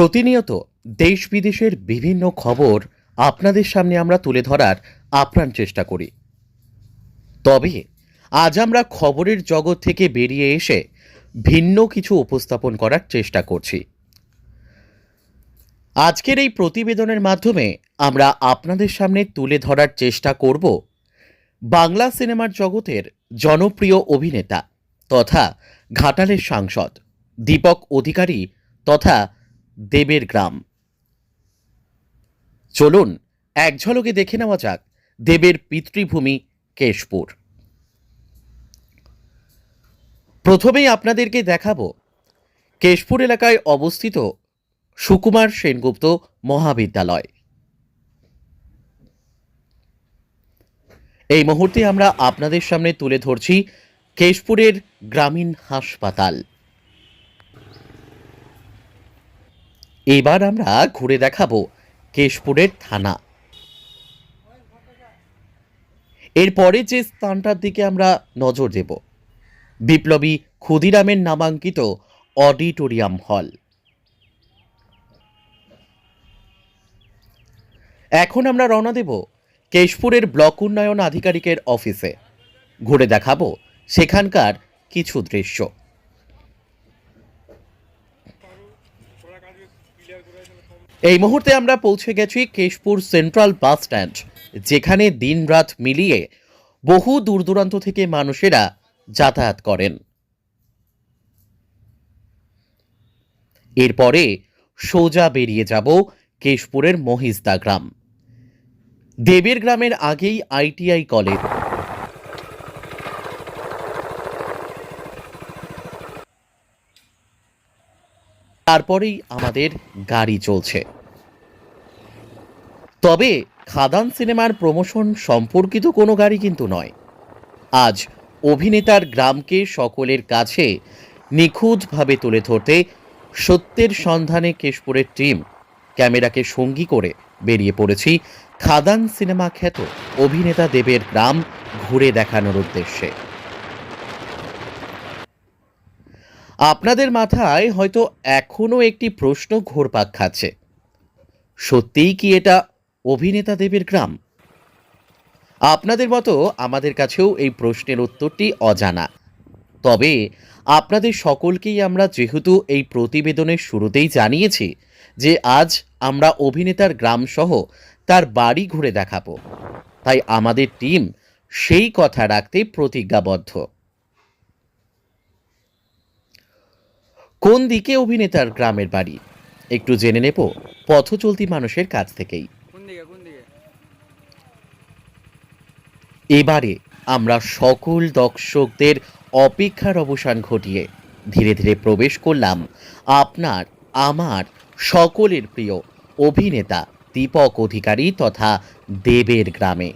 প্রতিনিয়ত দেশ বিদেশের বিভিন্ন খবর আপনাদের সামনে আমরা তুলে ধরার আপ্রাণ চেষ্টা করি। তবে আজ আমরা খবরের জগৎ থেকে বেরিয়ে এসে ভিন্ন কিছু উপস্থাপন করার চেষ্টা করছি। আজকের এই প্রতিবেদনের মাধ্যমে আমরা আপনাদের সামনে তুলে ধরার চেষ্টা করব বাংলা সিনেমার জগতের জনপ্রিয় অভিনেতা তথা ঘাটালের সাংসদ, দীপক অধিকারী তথা দেবের গ্রাম। চলুন, এক ঝলকে দেখে নেওয়া যাক দেবের পিতৃভূমি কেশপুর। প্রথমেই আপনাদেরকে দেখাবো, কেশপুর এলাকায় অবস্থিত সুকুমার সেনগুপ্ত মহাবিদ্যালয়। এই মুহূর্তে আমরা আপনাদের সামনে তুলে ধরছি কেশপুরের গ্রামীণ হাসপাতাল। এবার আমরা ঘুরে দেখাবো কেশপুরের থানা। এরপরে যে স্থানটার দিকে আমরা নজর দেব, বিপ্লবী ক্ষুদিরামের নামাঙ্কিত অডিটোরিয়াম হল। এখন আমরা রওনা দেব কেশপুরের ব্লক উন্নয়ন আধিকারিকের অফিসে। ঘুরে দেখাবো সেখানকার কিছু দৃশ্য। এই মুহূর্তে আমরা পৌঁছে গেছি কেশপুর সেন্ট্রাল বাস স্ট্যান্ড, যেখানে দিনরাত মিলিয়ে বহু দূর দূরান্ত থেকে মানুষেরা যাতায়াত করেন। এরপরে সোজা বেরিয়ে যাব কেশপুরের মহিজদা গ্রাম। দেবের গ্রামের আগেই আইটিআই কলেজ। তারপরেই আমাদের গাড়ি চলছে। তবে খাদান সিনেমার প্রমোশন সম্পর্কিত কোনো গাড়ি কিন্তু নয়। আজ অভিনেতার গ্রামকে সকলের কাছে নিখুঁতভাবে তুলে ধরতে সত্যের সন্ধানে কেশপুরের টিম ক্যামেরাকে সঙ্গী করে বেরিয়ে পড়েছি খাদান সিনেমা খ্যাত অভিনেতা দেবের গ্রাম ঘুরে দেখানোর উদ্দেশ্যে। আপনাদের মাথায় হয়তো এখনও একটি প্রশ্ন ঘোরপাক খাচ্ছে। সত্যিই কি এটা অভিনেতা দেবের গ্রাম? আপনাদের মতো আমাদের কাছেও এই প্রশ্নের উত্তরটি অজানা। তবে আপনাদের সকলকেই আমরা যেহেতু এই প্রতিবেদনের শুরুতেই জানিয়েছি যে আজ আমরা অভিনেতার গ্রাম সহ তার বাড়ি ঘুরে দেখাবো, তাই আমাদের টিম সেই কথা রাখতে প্রতিজ্ঞাবদ্ধ। কোন দিকে অভিনেতার গ্রামের বাড়ি? একটু জেনে নেব পথ চলতি মানুষের কাছ থেকেই। এবারে আমরা সকল দর্শকদের অপেক্ষার অবসান ঘটিয়ে ধীরে ধীরে প্রবেশ করলাম আপনার আমার সকলের প্রিয় অভিনেতা দীপক অধিকারী তথা দেবের গ্রামে।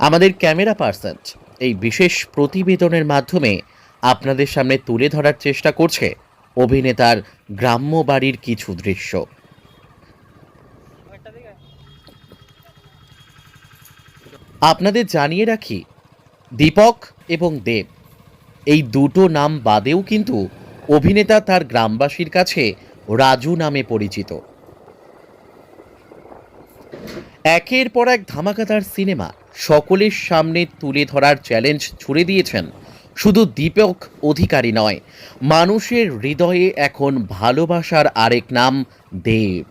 আমাদের ক্যামেরা পার্সন এই বিশেষ প্রতিবেদনের মাধ্যমে আপনাদের সামনে তুলে ধরার চেষ্টা করছে অভিনেতার গ্রাম্য বাড়ির কিছু দৃশ্য। আপনাদের জানিয়ে রাখি, দীপক এবং দেব, এই দুটো নাম বাদেও কিন্তু অভিনেতা তার গ্রামবাসীর কাছে রাজু নামে পরিচিত। একের পর এক ধামাকাদার সিনেমা সকলের সামনে তুলে ধরার চ্যালেঞ্জ ছুড়ে দিয়েছেন শুধু দীপক অধিকারী নয়, মানুষের হৃদয়ে এখন ভালোবাসার আরেক নাম দেব।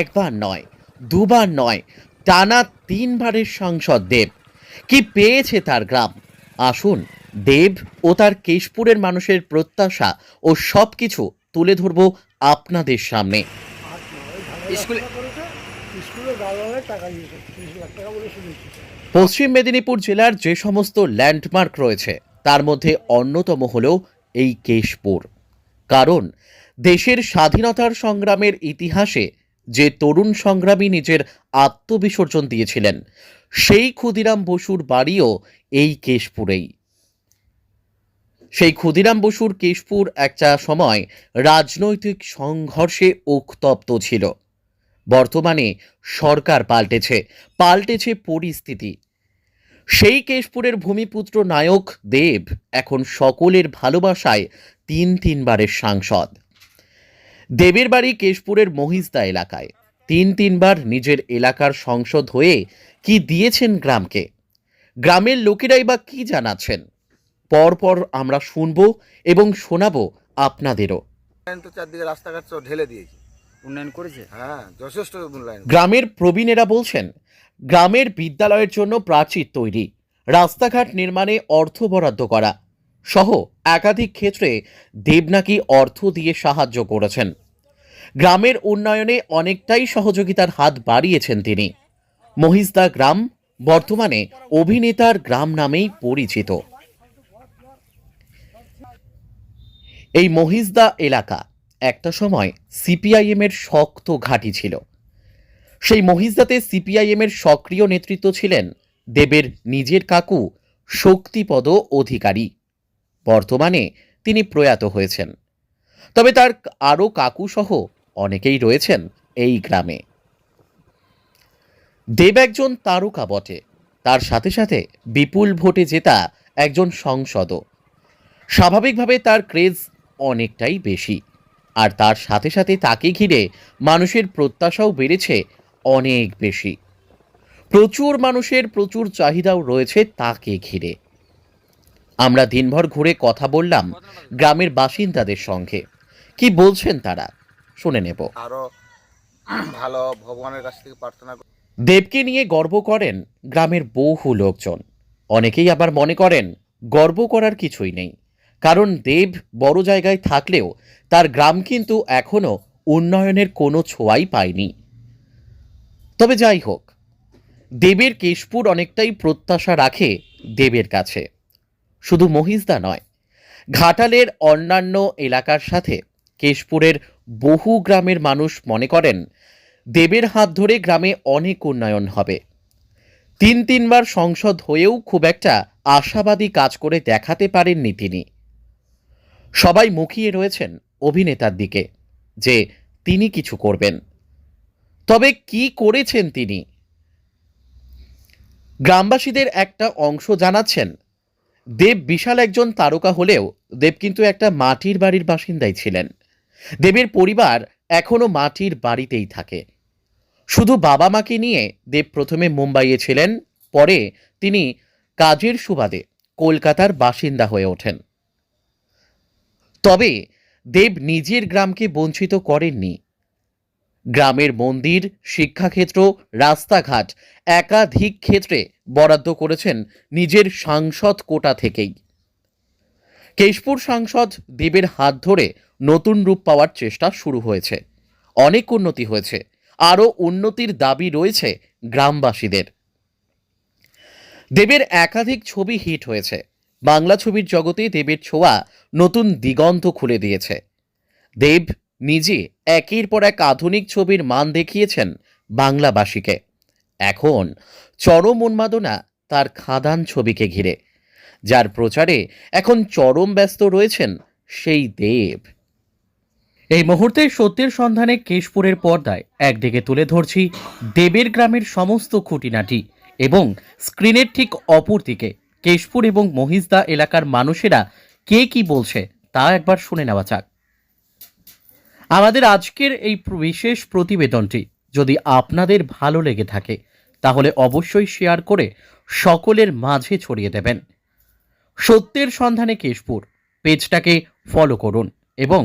একবার নয়, দুবার নয়, টানা তিনবারের সাংসদ দেব। কি পেয়েছে তার গ্রাম? আসুন, দেব ও তার কেশপুরের মানুষের প্রত্যাশা ও সব কিছু তুলে ধরব আপনাদের সামনে। পশ্চিম মেদিনীপুর জেলার যে সমস্ত ল্যান্ডমার্ক রয়েছে, তার মধ্যে অন্যতম হল এই কেশপুর। কারণ দেশের স্বাধীনতার সংগ্রামের ইতিহাসে যে তরুণ সংগ্রামী নিজের আত্মবিসর্জন দিয়েছিলেন, সেই ক্ষুদিরাম বসুর বাড়িও এই কেশপুরেই। সেই ক্ষুদিরাম বসুর কেশপুর একটা সময় রাজনৈতিক সংঘর্ষে উত্তপ্ত ছিল। বর্তমানে সরকার পাল্টেছে পাল্টেছে পরিস্থিতি। সেই কেশপুরের ভূমিপুত্র নায়ক দেব এখন সকলের ভালোবাসায় তিন তিনবারের সাংসদ। দেবের বাড়ি কেশপুরের মহিজদা এলাকায়। তিন তিনবার নিজের এলাকার সংসদ হয়ে কি দিয়েছেন গ্রামকে? গ্রামের লোকেরাই বা কি জানাচ্ছেন? পরপর আমরা শুনব এবং শোনাবো আপনাদেরও। চারদিকে রাস্তাঘাট ঢেলে দিয়েছে। উন্নয়ন করেছে? হ্যাঁ যথেষ্ট উন্নয়ন গ্রামের প্রবীণেরা বলছেন গ্রামের বিদ্যালয়ের জন্য প্রাচীর তৈরি রাস্তাঘাট নির্মাণে অর্থ বরাদ্দ করা সহ একাধিক ক্ষেত্রে দেব নাকি অর্থ দিয়ে সাহায্য করেছেন। গ্রামের উন্নয়নে অনেকটাই সহযোগিতার হাত বাড়িয়েছেন তিনি। মহিষদা গ্রাম বর্তমানে অভিনেতার গ্রাম নামেই পরিচিত। এই মহিষদা এলাকা একটা সময় সিপিআইএম এর শক্ত ঘাঁটি ছিল। সেই মহিজদাতে সিপিআইএম এর সক্রিয় নেতৃত্ব ছিলেন দেবের নিজের কাকু শক্তিপদ অধিকারী। বর্তমানে তিনি প্রয়াত হয়েছেন। তবে তার আরও কাকু সহ অনেকেই রয়েছেন এই গ্রামে। দেব একজন তারকা বটে। তার সাথে সাথে বিপুল ভোটে জেতা একজন সংসদও। স্বাভাবিকভাবে তার ক্রেজ অনেকটাই বেশি। আর তার সাথে সাথে তাকে ঘিরে মানুষের প্রত্যাশাও বেড়েছে অনেক বেশি। প্রচুর মানুষের প্রচুর চাহিদাও রয়েছে তাকে ঘিরে। আমরা দিনভর ঘুরে কথা বললাম গ্রামের বাসিন্দাদের সঙ্গে। কি বলছেন তারা? শুনে নেব। আরও ভালো ভগবানের কাছ থেকে প্রার্থনা দেবকে নিয়ে গর্ব করেন গ্রামের বহু লোকজন। অনেকেই আবার মনে করেন গর্ব করার কিছুই নেই। কারণ দেব বড় জায়গায় থাকলেও তার গ্রাম কিন্তু এখনও উন্নয়নের কোনো ছোঁয়াই পায়নি। তবে যাই হোক, দেবের কেশপুর অনেকটাই প্রত্যাশা রাখে দেবের কাছে। শুধু মহিষদা নয়, ঘাটালের অন্যান্য এলাকার সাথে কেশপুরের বহু গ্রামের মানুষ মনে করেন, দেবের হাত ধরে গ্রামে অনেক উন্নয়ন হবে। তিন তিনবার সংসদ হয়েও খুব একটা আশাবাদী কাজ করে দেখাতে পারেননি তিনি। সবাই মুখিয়ে রয়েছেন অভিনেতার দিকে যে তিনি কিছু করবেন। তবে কি করেছেন তিনি? গ্রামবাসীদের একটা অংশ জানাচ্ছেন, দেব বিশাল একজন তারকা হলেও দেব কিন্তু একটা মাটির বাড়ির বাসিন্দাই ছিলেন। দেবের পরিবার এখনও মাটির বাড়িতেই থাকে। শুধু বাবা মাকে নিয়ে দেব প্রথমে মুম্বাইয়ে ছিলেন, পরে তিনি কাজের সুবাদে কলকাতার বাসিন্দা হয়ে ওঠেন। তবে দেব নিজের গ্রামকে বঞ্চিত করেননি। গ্রামের মন্দির, শিক্ষাক্ষেত্র, রাস্তাঘাট একাধিক ক্ষেত্রে বরাদ্দ করেছেন নিজের সাংসদ কোটা থেকেই। কেশপুর সাংসদ দেবের হাত ধরে নতুন রূপ পাওয়ার চেষ্টা শুরু হয়েছে। অনেক উন্নতি হয়েছে। আরও উন্নতির দাবি রয়েছে গ্রামবাসীদের। দেবের একাধিক ছবি হিট হয়েছে। বাংলা ছবির জগতে দেবের ছোঁয়া নতুন দিগন্ত খুলে দিয়েছে। দেব নিজে একের পর এক আধুনিক ছবির মান দেখিয়েছেন বাংলাবাসীকে। এখন চরম উন্মাদনা তার খাদান ছবিকে ঘিরে। যার প্রচারে এখন চরম ব্যস্ত রয়েছেন সেই দেব। এই মুহূর্তে সত্যের সন্ধানে কেশপুরের পর্দায় একদিকে তুলে ধরছি দেবের গ্রামের সমস্ত খুঁটিনাটি এবং স্ক্রিনের ঠিক অপর দিকে কেশপুর এবং মহিজদা এলাকার মানুষেরা কে কি বলছে তা একবার শুনে নেওয়া যাক। আমাদের আজকের এই বিশেষ প্রতিবেদনটি যদি আপনাদের ভালো লেগে থাকে, তাহলে অবশ্যই শেয়ার করে সকলের মাঝে ছড়িয়ে দেবেন। সত্যের সন্ধানে কেশপুর, পেজটাকে ফলো করুন এবং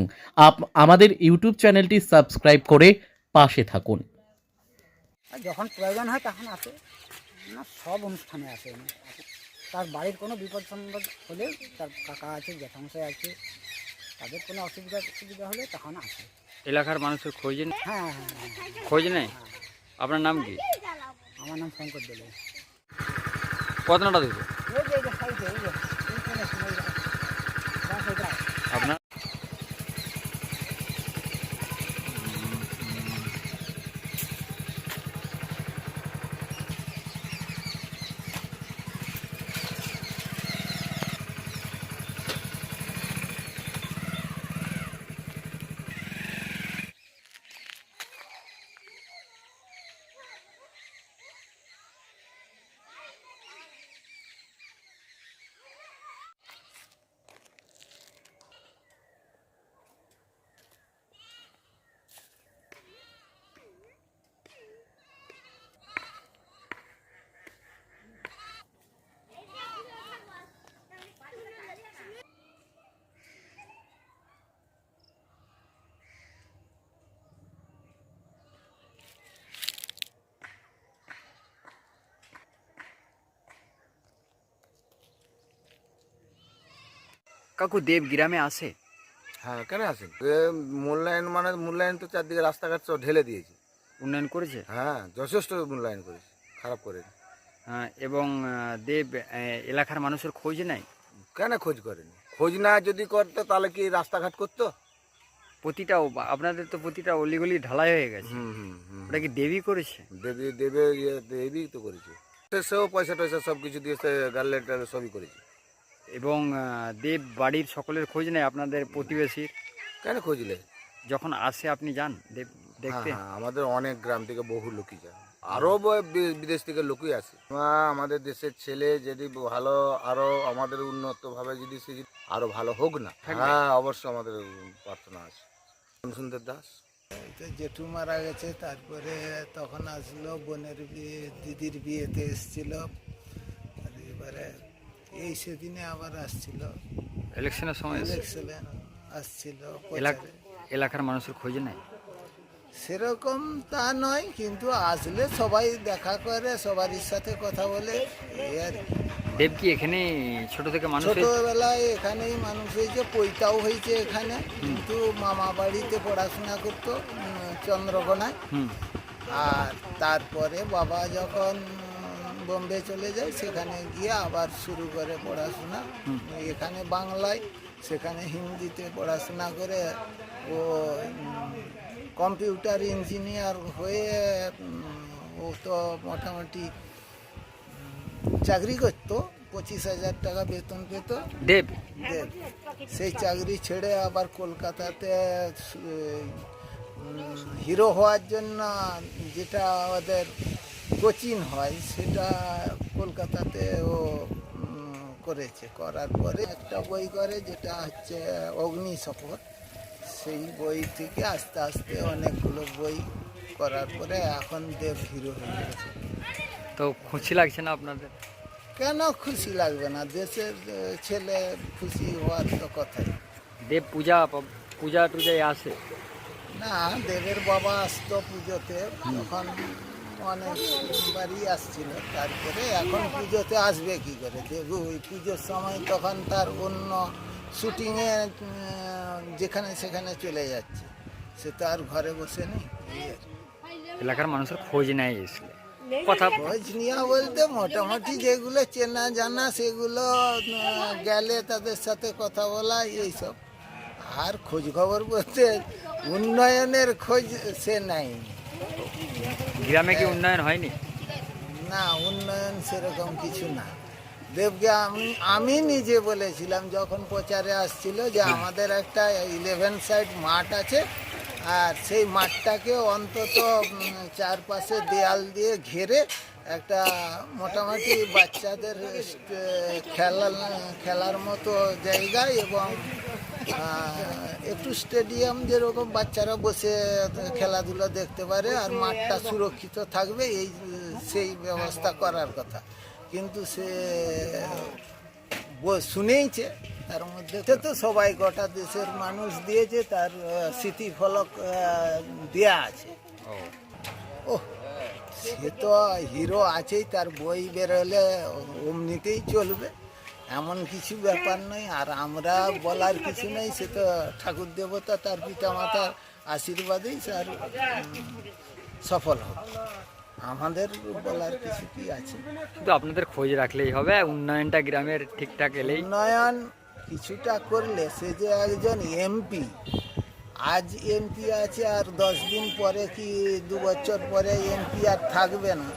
আমাদের ইউটিউব চ্যানেলটি সাবস্ক্রাইব করে পাশে থাকুন। যখন প্রয়োজন হয় তখন আসে। না, সব অনুষ্ঠানে আসে। তার বাড়ির কোনো বিপদ সম্পদ হলে তার কাকা আছে জ্যাঠামশাই আছে তাদের কোনো অসুবিধা অসুবিধা হলে তখন আসে। এলাকার মানুষের খোঁজ নেই হ্যাঁ হ্যাঁ হ্যাঁ খোঁজ নেই আপনার নাম কি? আমার নাম শঙ্কর দেলে। কত নাটা দিত কাকু দেব গ্রামে আসে হ্যাঁ কেন আসেন এ মূল্যায়ন মানে মূল্যায়ন তো চারদিকে রাস্তাঘাট সব ঢেলে দিয়েছে। উন্নয়ন করেছে? হ্যাঁ যথেষ্ট মূল্যায়ন করেছে খারাপ করে। হ্যাঁ, এবং দেব এলাকার মানুষের খোঁজ নেয়? কেন খোঁজ করেনি? খোঁজ না যদি করতো তাহলে কি রাস্তাঘাট করতো? প্রতিটা আপনাদের তো প্রতিটা অলিগলি ঢালাই হয়ে গেছে। হুম হুম হুম। ওটা কি দেবী করেছে? দেবী দেবে ইয়ে দেবী তো করেছে। সে- সেও পয়সা টয়সা সব কিছু দিয়ে গার্লেট সবই করেছে। এবং দেব বাড়ির সকলের খোঁজ নেয় আপনাদের প্রতিবেশীর? কেন খুঁজলে যখন আসে আপনি যান দেব দেখতে? হ্যাঁ, হ্যাঁ, আমাদের অনেক গ্রাম থেকে বহু লোকই যায়। আরও ব- বি- বিদেশ থেকে লোকই আসে। মা, আমাদের দেশের ছেলে যদি ভালো আরও আমাদের উন্নত ভাবে যদি সে যদি আরও ভালো হোক না। হ্যাঁ অবশ্যই আমাদের প্রার্থনা আছে। সুন্দর দাস? তো জেঠু মারা গেছে তারপরে তখন আসলো বোনের বিয়ে দিদির বিয়েতে এসছিল। আর এবারে এই সেদিনে আবার আসছিল। ইলেকশনের সময় ইলেকশনে আসছিল এলাকার মানুষের খোঁজ নেয়? সেরকম তা নয় কিন্তু আসলে সবাই দেখা করে সবারই সাথে কথা বলে। দেব কি এখানে ছোট থেকে মানুষ ছোটবেলায় এখানেই মানুষ হয়েছে পৈতাও হয়েছে এখানে। কিন্তু মামা বাড়িতে পড়াশোনা করতো চন্দ্রকোনায়। আর তারপরে বাবা যখন বোম্বে চলে যায় সেখানে গিয়ে আবার শুরু করে পড়াশোনা। এখানে বাংলায় সেখানে হিন্দিতে পড়াশোনা করে ও কম্পিউটার ইঞ্জিনিয়ার হয়ে ও তো মোটামুটি চাকরি করতো পঁচিশ হাজার টাকা বেতন পেত। দেব? দেব। সেই চাকরি ছেড়ে আবার কলকাতাতে হিরো হওয়ার জন্য যেটা ওদের কোচিং হয় সেটা কলকাতাতে ও করেছে। করার পরে একটা বই করে যেটা হচ্ছে অগ্নি শপথ সেই বই থেকে আস্তে আস্তে অনেকগুলো বই করার পরে এখন দেব হিরো হয়ে গেছে। তো খুশি লাগছে না আপনাদের? কেন খুশি লাগবে না? দেশের ছেলে খুশি হওয়ার তো কথাই। দেব পূজা পূজা টুজায় আসে? না দেবের বাবা আসতো পুজোতে। তখন অনেকবারই আসছিল তারপরে এখন পুজোতে আসবে কি করে? দেব ওই পুজোর সময় তখন তার অন্য শুটিংয়ে যেখানে সেখানে চলে যাচ্ছে। সে তো আর ঘরে বসে নেই। এলাকার মানুষের খোঁজ নেয় এসলে কথা খোঁজ নিয়া বলতে মোটামুটি যেগুলো চেনা জানা সেগুলো গেলে তাদের সাথে কথা বলা এইসব। আর খোঁজ খবর বলতে উন্নয়নের খোঁজ সে নাই গ্রামে কি উন্নয়ন হয়নি? না উন্নয়ন সেরকম কিছু না। দেবকে আমি আমি নিজে বলেছিলাম যখন প্রচারে আসছিল যে আমাদের একটা ইলেভেন সাইড মাঠ আছে আর সেই মাঠটাকে অন্তত চারপাশে দেয়াল দিয়ে ঘেরে একটা মোটামুটি বাচ্চাদের খেলা খেলার মতো জায়গা এবং একটু স্টেডিয়াম যেরকম বাচ্চারা বসে খেলাধুলা দেখতে পারে আর মাঠটা সুরক্ষিত থাকবে এই সেই ব্যবস্থা করার কথা। কিন্তু সে ব- শুনেইছে তার মধ্যে তো সবাই গোটা দেশের মানুষ দিয়েছে তার স্মৃতিফলক দেয়া আছে। ও। সে তো হিরো আছেই তার বই বেরোলে অমনিতেই চলবে। এমন কিছু ব্যাপার নয় আর আমরা বলার কিছু নেই সে তো ঠাকুর দেবতা তার পিতামাতার আশীর্বাদেই স্যার সফল হবে আমাদের বলার কিছু কি আছে? কিন্তু আপনাদের খোঁজ রাখলেই হবে উন্নয়নটা গ্রামের ঠিকঠাক এলেই। উন্নয়ন কিছুটা করলে সে যে একজন এমপি আজ এমপি আছে আর দশ দিন পরে কি দু বছর পরে এমপি আর থাকবে না।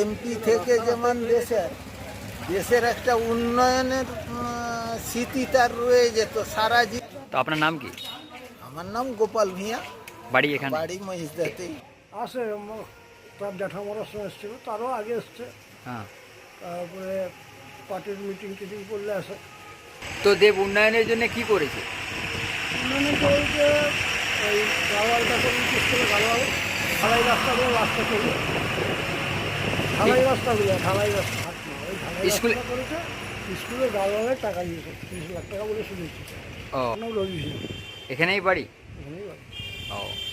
এমপি থেকে যেমন দেশের দেশের একটা উন্নয়নের স্মৃতি তার রয়ে যেত সারা জীবন তো আপনার নাম কি? আমার নাম গোপাল ভিয়া বাড়ি এখানে? বাড়ি মহিষদাতেই আসে ম- তার জ্যাঠামরার সময় এসেছিল তারও আগে এসছে। হ্যাঁ। তারপরে পার্টির মিটিং টিটিং করলে আসে। তো দেব উন্নয়নের জন্য কি করেছে? মানে তো ওই যে ওই গাওয়ালটা করে বিশেষ করে গাওয়াল ঢালাই রাস্তাগুলো রাস্তা করবে ঢালাই রাস্তাগুলো ঢালাই রাস্তা। স্কুলে- স্কুলে গাওয়ালের টাকা দিয়েছে তিরিশ লাখ টাকা বলে শুনেছি। ও। এখানেই বাড়ি? এখানেই বাড়ি। ও।